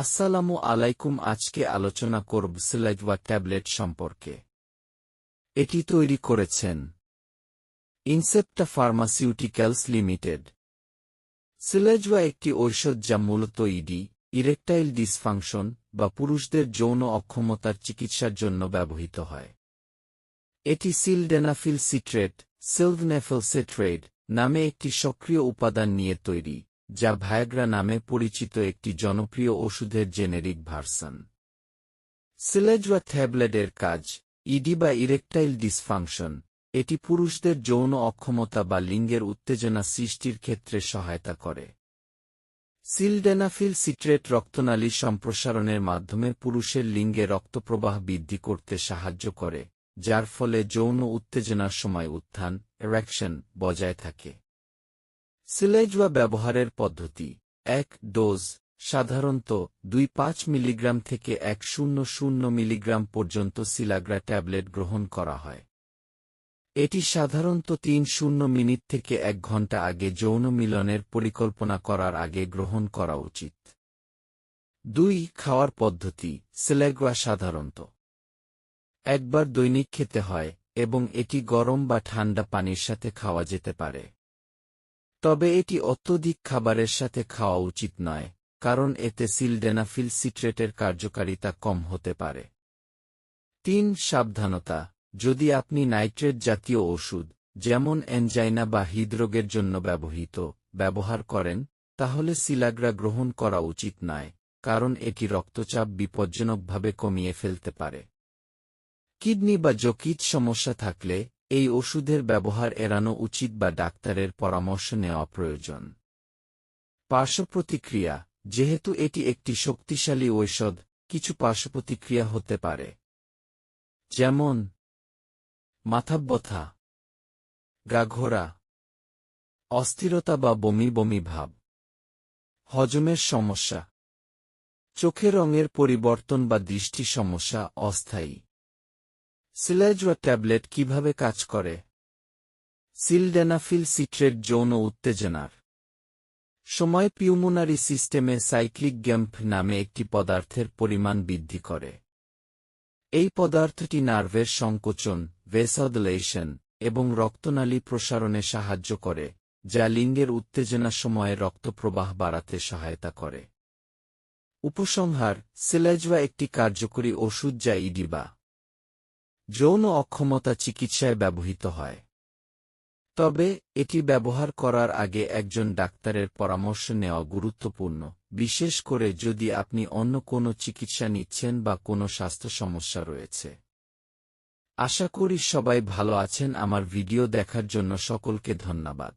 আসসালামু আলাইকুম, আজকে আলোচনা করব সিলাইডওয়া ট্যাবলেট সম্পর্কে। এটি তৈরি করেছেন ইনসেপ্টা ফার্মাসিউটিক্যালস লিমিটেড। সিলেজওয়া একটি ঔষধ যা মূলত ইডি ইরেকটাইল ডিসফাংশন বা পুরুষদের যৌন অক্ষমতার চিকিৎসার জন্য ব্যবহৃত হয়। এটি সিলডেনাফিল সিট্রেট সিলভনেফেল সিট্রেট নামে একটি সক্রিয় উপাদান নিয়ে তৈরি। যা ভায়াগ্রা নামে পরিচিত একটি জনপ্রিয় ওষুধের জেনেরিক ভার্সন। সিলেজওয়া ট্যাবলেটের কাজ, ইডি বা ইরেকটাইল ডিসফাংশন, এটি পুরুষদের যৌন অক্ষমতা বা লিঙ্গের উত্তেজনা সৃষ্টির ক্ষেত্রে সহায়তা করে। সিলডেনাফিল সিট্রেট রক্তনালী সম্প্রসারণের মাধ্যমে পুরুষের লিঙ্গে রক্তপ্রবাহ বৃদ্ধি করতে সাহায্য করে, যার ফলে যৌন উত্তেজনার সময় উত্থান এরেকশন বজায় থাকে। সিলেজওয়া ব্যবহারের পদ্ধতি, এক ডোজ, সাধারণত দুই পাঁচ মিলিগ্রাম থেকে এক শূন্য শূন্য মিলিগ্রাম পর্যন্ত সিলাগ্রা ট্যাবলেট গ্রহণ করা হয়। এটি সাধারণত তিন শূন্য মিনিট থেকে এক ঘণ্টা আগে যৌন মিলনের পরিকল্পনা করার আগে গ্রহণ করা উচিত। দুই খাওয়ার পদ্ধতি, সিলেগ্রা সাধারণত। একবার দৈনিক খেতে হয় এবং এটি গরম বা ঠান্ডা পানির সাথে খাওয়া যেতে পারে। তবে এটি অত্যধিক খাবারের সাথে খাওয়া উচিত নয়, কারণ এতে সিলডেনাফিল সিট্রেটের কার্যকারিতা কম হতে পারে। তিন, সাবধানতা। যদি আপনি নাইট্রেট জাতীয় ওষুধ, যেমন এনজাইনা বা হৃদরোগের জন্য ব্যবহৃত, ব্যবহার করেন, তাহলে সিলাগ্রা গ্রহণ করা উচিত নয়, কারণ এটি রক্তচাপ বিপজ্জনকভাবে কমিয়ে ফেলতে পারে। কিডনি বা যকৃত সমস্যা থাকলে এই ওষুধের ব্যবহার এড়ানো উচিত বা ডাক্তারের পরামর্শ নেওয়া প্রয়োজন। পার্শ্বপ্রতিক্রিয়া, যেহেতু এটি একটি শক্তিশালী ঔষধ, কিছু পার্শ্বপ্রতিক্রিয়া হতে পারে। যেমন মাথাব্যথা গাঘোরা অস্থিরতা বা বমি বমি ভাব, হজমের সমস্যা, চোখে রঙের পরিবর্তন বা দৃষ্টি সমস্যা, অস্থায়ী। সিলাইজোয়া ট্যাবলেট কীভাবে কাজ করে? সিলডেনাফিল সিট্রেট যৌন উত্তেজনার। সময় পিউমোনারি সিস্টেমে সাইক্লিক গ্যাম্প নামে একটি পদার্থের পরিমাণ বৃদ্ধি করে। এই পদার্থটি নার্ভের সংকোচন ভেসডলেশন এবং রক্তনালী প্রসারণে সাহায্য করে, যা লিঙ্গের উত্তেজনা সময়ে রক্তপ্রবাহ বাড়াতে সহায়তা করে। উপসংহার সিলেজওয়া একটি কার্যকরী ওষুধ যা ইডিবা। যৌন অক্ষমতা চিকিৎসায় ব্যবহৃত হয়। তবে, এটি ব্যবহার করার আগে একজন ডাক্তারের পরামর্শ নেওয়া গুরুত্বপূর্ণ, বিশেষ করে যদি আপনি অন্য কোনো চিকিৎসা নিচ্ছেন বা কোনো স্বাস্থ্য সমস্যা রয়েছে। আশা করি সবাই ভালো আছেন, আমার ভিডিও দেখার জন্য সকলকে ধন্যবাদ।